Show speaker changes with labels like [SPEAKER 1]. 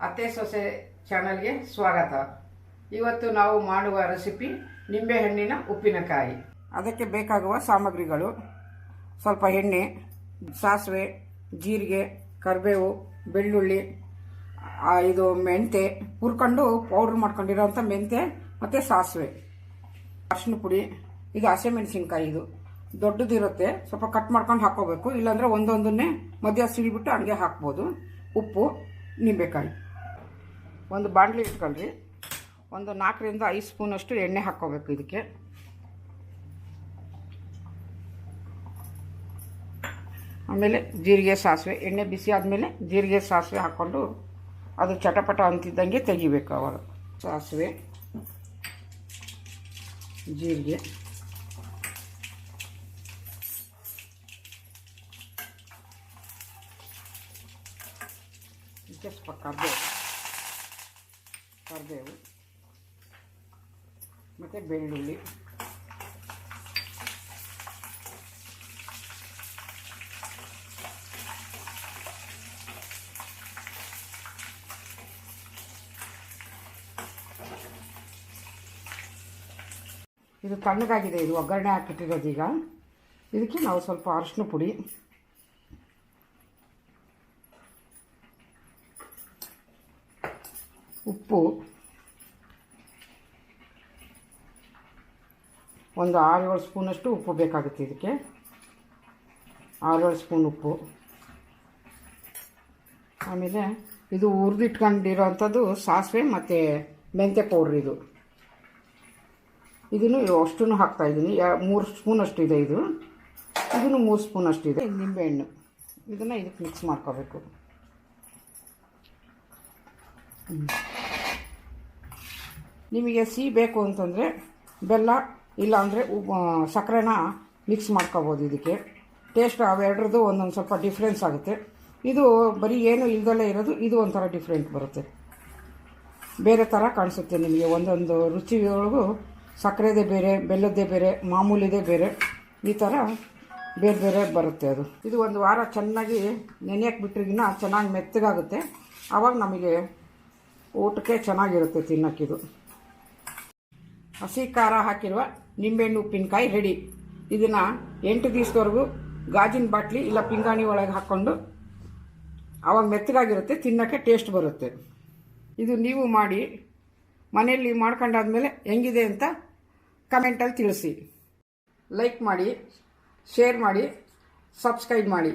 [SPEAKER 1] ಅತ್ತೆ ಸೊಸೆ ಚಾನಲ್ಗೆ ಸ್ವಾಗತ. ಇವತ್ತು ನಾವು ಮಾಡುವ ರೆಸಿಪಿ ನಿಂಬೆಹಣ್ಣಿನ ಉಪ್ಪಿನಕಾಯಿ. ಅದಕ್ಕೆ ಬೇಕಾಗುವ ಸಾಮಗ್ರಿಗಳು. ಸ್ವಲ್ಪ ಎಣ್ಣೆ, ಸಾಸಿವೆ, ಜೀರಿಗೆ, ಕರಿಬೇವು, ಬೆಳ್ಳುಳ್ಳಿ ಇದು ಮೆಂತೆ ಹುರ್ಕೊಂಡು ಪೌಡ್ರ್ ಮಾಡ್ಕೊಂಡಿರೋಂಥ ಮೆಂತೆ ಮತ್ತು ಸಾಸಿವೆ. ಅರಿಶಿನ ಪುಡಿ, ಇದು ಹಸಿಮೆಣಸಿನ್ಕಾಯಿ ಇದು. ದೊಡ್ಡದಿರುತ್ತೆ. ಸ್ವಲ್ಪ ಕಟ್ ಮಾಡ್ಕೊಂಡು ಹಾಕೋಬೇಕು. ಇಲ್ಲಾಂದ್ರೆ ಒಂದೊಂದನ್ನೇ ಮಧ್ಯ ಸಿಡಿಬಿಟ್ಟು ಹಂಗೆ ಹಾಕ್ಬೋದು. ಉಪ್ಪು ನಿಂಬೆಕಾಯಿ. ಒಂದು ಬಾಣಲಿ ಇಟ್ಕೊಳ್ರಿ. ಒಂದು ನಾಲ್ಕರಿಂದ ಐದು ಸ್ಪೂನಷ್ಟು ಎಣ್ಣೆ ಹಾಕ್ಕೋಬೇಕು ಇದಕ್ಕೆ. ಆಮೇಲೆ ಜೀರಿಗೆ ಸಾಸಿವೆ. ಎಣ್ಣೆ ಬಿಸಿ ಆದಮೇಲೆ ಜೀರಿಗೆ ಸಾಸಿವೆ ಹಾಕ್ಕೊಂಡು ಅದು ಚಟಪಟ ಅಂತಿದ್ದಂಗೆ ತೆಗಿಬೇಕು ಅವಾಗ ಸಾಸಿವೆ, ಜೀರಿಗೆ. ಇದಕ್ಕೆ ಸ್ವಲ್ಪ ಕರ್ಬೇವು ಕರಿಬೇವು ಮತ್ತು ಬೆಳ್ಳುಳ್ಳಿ ಇದು ತಣ್ಣಗಾಗಿದೆ ಇದು ಒಗ್ಗರಣೆ ಹಾಕಿಟ್ಟಿರೋದು ಈಗ. ಇದಕ್ಕೆ ನಾವು ಸ್ವಲ್ಪ ಅರಶಿನ ಪುಡಿ. ಉಪ್ಪು. ಒಂದು ಆರು ಏಳು ಸ್ಪೂನಷ್ಟು ಉಪ್ಪು ಬೇಕಾಗುತ್ತೆ ಇದಕ್ಕೆ. ಆರು ಏಳು ಸ್ಪೂನ್ ಉಪ್ಪು. ಆಮೇಲೆ ಇದು ಹುರಿದಿಟ್ಕೊಂಡಿರೋವಂಥದ್ದು ಸಾಸಿವೆ ಮತ್ತು ಮೆಂತ್ಯ ಪೌಡ್ರ್ ಇದು. ಇದನ್ನು ಅಷ್ಟನ್ನು ಹಾಕ್ತಾಯಿದ್ದೀನಿ ಮೂರು ಸ್ಪೂನಷ್ಟು ಇದೆ ಇದು. ಇದನ್ನು ಮೂರು ಸ್ಪೂನಷ್ಟು ಇದೆ. ನಿಂಬೆಹಣ್ಣು. ಇದನ್ನು ಇದಕ್ಕೆ ಮಿಕ್ಸ್ ಮಾಡ್ಕೋಬೇಕು. ನಿಮಗೆ ಸಿಹಿ ಬೇಕು ಅಂತಂದರೆ ಬೆಲ್ಲ, ಇಲ್ಲಾಂದರೆ ಸಕ್ಕರೆನ ಮಿಕ್ಸ್ ಮಾಡ್ಕೋಬೋದು ಇದಕ್ಕೆ. ಟೇಸ್ಟ್ ಅವೆರಡರದ್ದು ಒಂದೊಂದು ಸ್ವಲ್ಪ ಡಿಫ್ರೆನ್ಸ್ ಆಗುತ್ತೆ. ಇದು ಬರೀ ಏನು ಇಲ್ದಲ್ಲೇ ಇರೋದು, ಇದು ಒಂಥರ ಡಿಫ್ರೆಂಟ್ ಬರುತ್ತೆ. ಬೇರೆ ಥರ ಕಾಣಿಸುತ್ತೆ ನಿಮಗೆ. ಒಂದೊಂದು ರುಚಿಯೊಳಗೂ ಸಕ್ಕರೆದೇ ಬೇರೆ, ಬೆಲ್ಲದ್ದೇ ಬೇರೆ, ಮಾಮೂಲಿದೇ ಬೇರೆ, ಈ ಥರ ಬೇರೆ ಬೇರೆ ಬರುತ್ತೆ ಅದು. ಇದು ಒಂದು ವಾರ ಚೆನ್ನಾಗಿ ನೆನೆಯಕ್ಕೆ ಬಿಟ್ರಿಗಿನ ಚೆನ್ನಾಗಿ ಮೆತ್ತಗಾಗುತ್ತೆ. ಆವಾಗ ನಮಗೆ ಊಟಕ್ಕೆ ಚೆನ್ನಾಗಿರುತ್ತೆ ತಿನ್ನೋಕ್ಕಿದು. ಹಸಿ ಖಾರ ಹಾಕಿರುವ ನಿಂಬೆಹಣ್ಣು ಉಪ್ಪಿನಕಾಯಿ ರೆಡಿ ಇದನ್ನು ಎಂಟು ದಿವಸದವರೆಗೂ ಗಾಜಿನ ಬಾಟ್ಲಿ ಇಲ್ಲ ಪಿಂಗಾಣಿ ಒಳಗೆ ಹಾಕ್ಕೊಂಡು ಆವಾಗ ಮೆತ್ತಗಾಗಿರುತ್ತೆ, ತಿನ್ನೋಕ್ಕೆ ಟೇಸ್ಟ್ ಬರುತ್ತೆ. ಇದು ನೀವು ಮಾಡಿ, ಮನೆಯಲ್ಲಿ ಮಾಡ್ಕೊಂಡಾದ್ಮೇಲೆ ಹೆಂಗಿದೆ ಅಂತ ಕಮೆಂಟಲ್ಲಿ ತಿಳಿಸಿ. ಲೈಕ್ ಮಾಡಿ ಶೇರ್ ಮಾಡಿ ಸಬ್ಸ್ಕ್ರೈಬ್ ಮಾಡಿ.